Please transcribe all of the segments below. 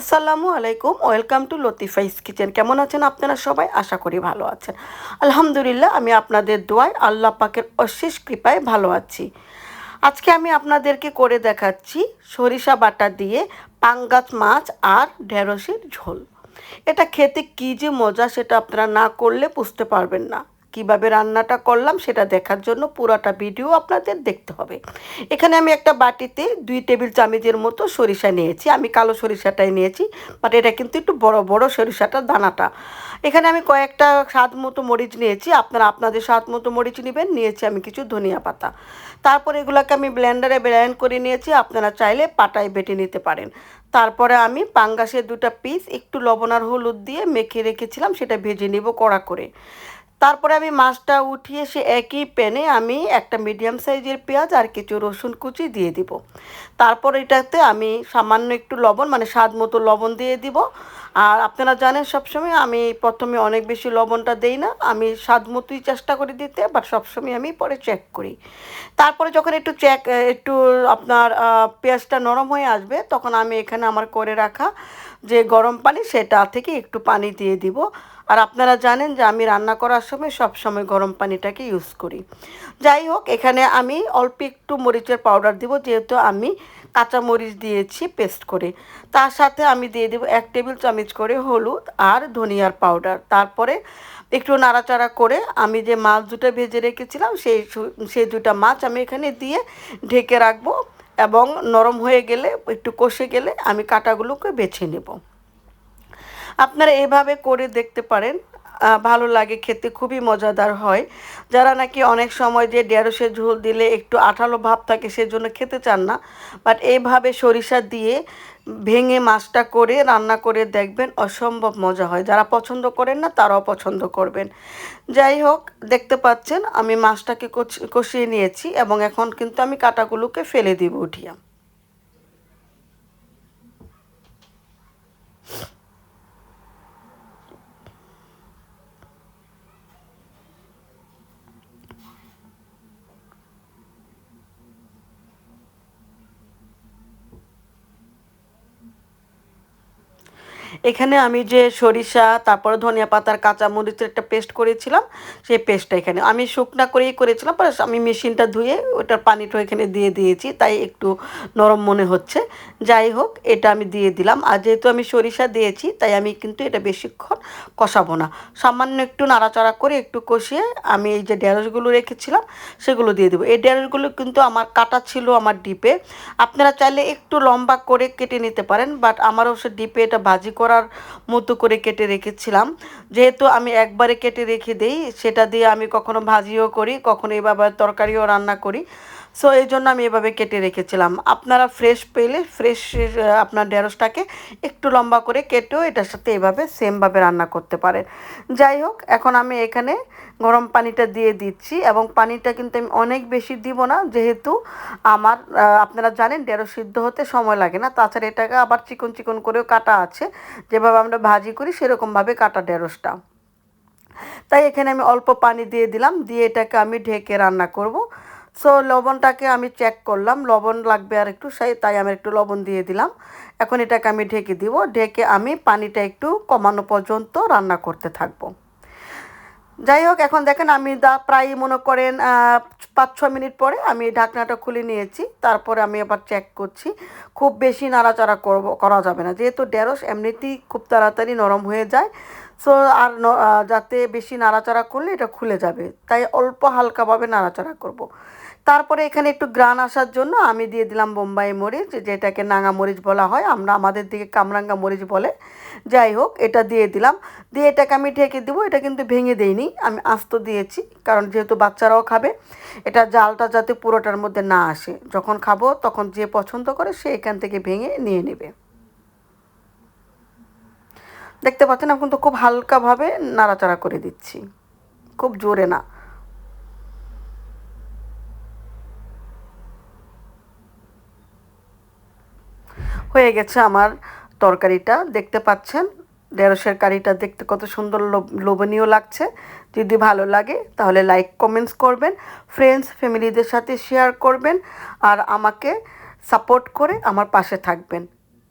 আসসালামু আলাইকুম, welcome to লতিফাইস kitchen. কেমন আছেন আপনারা সবাই? আশা করি ভালো আছেন। আলহামদুলিল্লাহ, আমি আপনাদের দোয়ায় আল্লাহ পাকের অশেষ কৃপায় ভালো আছি। আজকে আমি আপনাদেরকে করে দেখাচ্ছি সরিষা বাটা দিয়ে পাঙ্গাস মাছ আর ঢেঁড়সের ঝোল। এটা খেতে কী যে মজা সেটা আপনারা না করলে বুঝতে পারবেন না। কীভাবে রান্নাটা করলাম সেটা দেখার জন্য পুরোটা ভিডিও আপনাদের দেখতে হবে। এখানে আমি একটা বাটিতে দুই টেবিল চামচের মতো সরিষা নিয়েছি। আমি কালো সরিষাটাই নিয়েছি বাট এটা কিন্তু একটু বড় বড় সরিষাটা, দানাটা। এখানে আমি কয়েকটা স্বাদ মতো মরিচ নিয়েছি। আপনারা আপনাদের স্বাদ মতো মরিচ নেবেন, নিয়েছি আমি কিছু ধনিয়া পাতা। তারপর এগুলোকে আমি ব্লেন্ডারে ব্লেন্ড করে নিয়েছি। আপনারা চাইলে পাটায় বেটে নিতে পারেন। তারপরে আমি পাঙ্গাসের দুটা পিস একটু লবণ আর হলুদ দিয়ে মেখে রেখেছিলাম, সেটা ভেজে নিব কড়া করে। তারপরে আমি মাছটা উঠিয়ে সে একই প্যানে আমি একটা মিডিয়াম সাইজের পেঁয়াজ আর কিছু রসুন কুচি দিয়ে দিব। তারপর এটাতে আমি সামান্য একটু লবণ মানে স্বাদ মতো লবণ দিয়ে দিব। আর আপনারা জানেন সবসময় আমি প্রথমে অনেক বেশি লবণটা দেই না, আমি স্বাদ মতোই চেষ্টা করে দিতে বাট সবসময় আমি পরে চেক করি। তারপরে যখন একটু চেক একটু আপনার পেঁয়াজটা নরম হয়ে আসবে, তখন আমি এখানে আমার করে রাখা যে গরম পানি, সেটা থেকে একটু পানি দিয়ে দিব। আর আপনারা জানেন যে আমি রান্না করার সময় সব সময় গরম পানিটাকে ইউজ করি। যাই হোক, এখানে আমি অল্প একটু মরিচের পাউডার দিব, যেহেতু আমি কাঁচা মরিচ দিয়েছি পেস্ট করে। তার সাথে আমি দিয়ে দেবো এক টেবিল চামচ করে হলুদ আর ধনিয়ার পাউডার তারপরে একটু নাড়াচাড়া করে আমি যে মাছ দুটো ভেজে রেখেছিলাম, সেই সেই দুটা মাছ আমি এখানে দিয়ে ঢেকে রাখব এবং নরম হয়ে গেলে, একটু কষে গেলে আমি কাটাগুলোকে বেছে নেব। আপনারা এভাবে করে দেখতে পারেন ভালো লাগে, খেতে খুবই মজাদার হয়। যারা নাকি অনেক সময় যে ঢেঁড়সের ঝোল দিলে একটু আঠালো ভাব থাকে সেজন্য খেতে চান না। বাট এইভাবে সরিষা দিয়ে ভেঙে মাছটা করে রান্না করে দেখবেন অসম্ভব মজা হয়। যারা পছন্দ করেন না, তারাও পছন্দ করবেন। যাই হোক, দেখতে পাচ্ছেন আমি মাছটাকে কষিয়ে নিয়েছি এবং এখন কিন্তু আমি কাটাগুলোকে ফেলে দিব উঠিয়া। এখানে আমি যে সরিষা, তারপরে ধনিয়া পাতার কাঁচা মরিচের একটা পেস্ট করেছিলাম, সেই পেস্টটা এখানে। আমি শুকনা করেই করেছিলাম পরে আমি মেশিনটা ধুয়ে ওটার পানিটা এখানে দিয়ে দিয়েছি, তাই একটু নরম মনে হচ্ছে। যাই হোক, এটা আমি দিয়ে দিলাম। আর যেহেতু আমি সরিষা দিয়েছি, তাই আমি কিন্তু এটা বেশিক্ষণ কষাবো না। সামান্য একটু নাড়াচাড়া করে একটু কষিয়ে আমি এই যে ঢেঁড়সগুলো রেখেছিলাম, সেগুলো দিয়ে দেবো। এই ঢেঁড়সগুলো কিন্তু আমার কাটা ছিল আমার ডিপে। আপনারা চাইলে একটু লম্বা করে কেটে নিতে পারেন বাট আমারও সে ডিপে এটা ভাজি করার মতো করে কেটে রেখেছিলাম। যেহেতু আমি একবারে কেটে রেখে দিই, সেটা দিয়ে আমি কখনো ভাজিও করি, কখনো এভাবে তরকারিও রান্না করি। সো এই জন্য আমি এভাবে কেটে রেখেছিলাম। আপনারা ফ্রেশ পেলে ফ্রেশ আপনার ঢেঁড়সটাকে একটু লম্বা করে কেটেও এটার সাথে এভাবে সেমভাবে রান্না করতে পারেন। যাই হোক, এখন আমি এখানে গরম পানিটা দিয়ে দিচ্ছি এবং পানিটা কিন্তু আমি অনেক বেশি দিব না, যেহেতু আমার আপনারা জানেন ঢেঁড়স সিদ্ধ হতে সময় লাগে না। তাছাড়া এটাকে আবার চিকন চিকন করেও কাটা আছে। যেভাবে আমরা ভাজি করি সেরকমভাবে কাটা ঢেঁড়সটা। তাই এখানে আমি অল্প পানি দিয়ে দিলাম, দিয়ে এটাকে আমি ঢেকে রান্না করব। সো লবণটাকে আমি চেক করলাম। লবণ লাগবে আর একটু, সেই তাই আমি একটু লবণ দিয়ে দিলাম। এখন এটাকে আমি ঢেকে দিব। ঢেকে আমি পানিটা একটু কমানো পর্যন্ত রান্না করতে থাকব। যাই হোক, এখন দেখেন আমি দা প্রায় মনে করেন পাঁচ ছ মিনিট পরে আমি ঢাকনাটা খুলে নিয়েছি। তারপরে আমি আবার চেক করছি। খুব বেশি নাড়াচাড়া করব, করা যাবে না। যেহেতু ঢেঁড়স এমনিতেই খুব তাড়াতাড়ি নরম হয়ে যায়। সো আর যাতে বেশি নাড়াচাড়া করলে এটা খুলে যাবে। তাই অল্প হালকাভাবে নাড়াচাড়া করব। তারপরে এখানে একটু গ্রান আসার জন্য আমি দিয়ে দিলাম বোম্বাই মরিচ, যেটাকে নাঙা মরিচ বলা হয়। আমরা আমাদের দিকে কামরাঙ্গা মরিচ বলে। যাই হোক, এটা দিয়ে দিলাম। দিয়ে এটাকে আমি ঢেকে দেবো। এটা কিন্তু ভেঙে দেইনি। আমি আস্ত দিয়েছি, কারণ যেহেতু বাচ্চারাও খাবে, এটা জালটা যাতে পুরোটার মধ্যে না আসে। যখন খাব, তখন যে পছন্দ করে সে এখান থেকে ভেঙে নিয়ে নেবে। দেখতে পাচ্ছেন, আমি কিন্তু খুব হালকাভাবে নাড়াচাড়া করে দিচ্ছি। খুব জোরে না। হয়ে গেছে আমার তরকারিটা। দেখতে পাচ্ছেন, ঢেঁড়সের কারিটা দেখতে কত সুন্দর লোভনীয় লাগছে। যদি ভালো লাগে, তাহলে লাইক কমেন্টস করবেন ফ্রেন্ডস ফ্যামিলিদের সাথে শেয়ার করবেন, আর আমাকে সাপোর্ট করে আমার পাশে থাকবেন।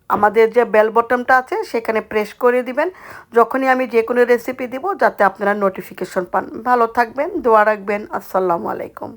আমাদের যে বেল বটনটা আছে, সেখানে প্রেস করে দিবেন। যখনই আমি যে কোনো রেসিপি দিব, যাতে আপনারা নোটিফিকেশন পান। ভালো থাকবেন, দোয়া রাখবেন। আসসালামু আলাইকুম।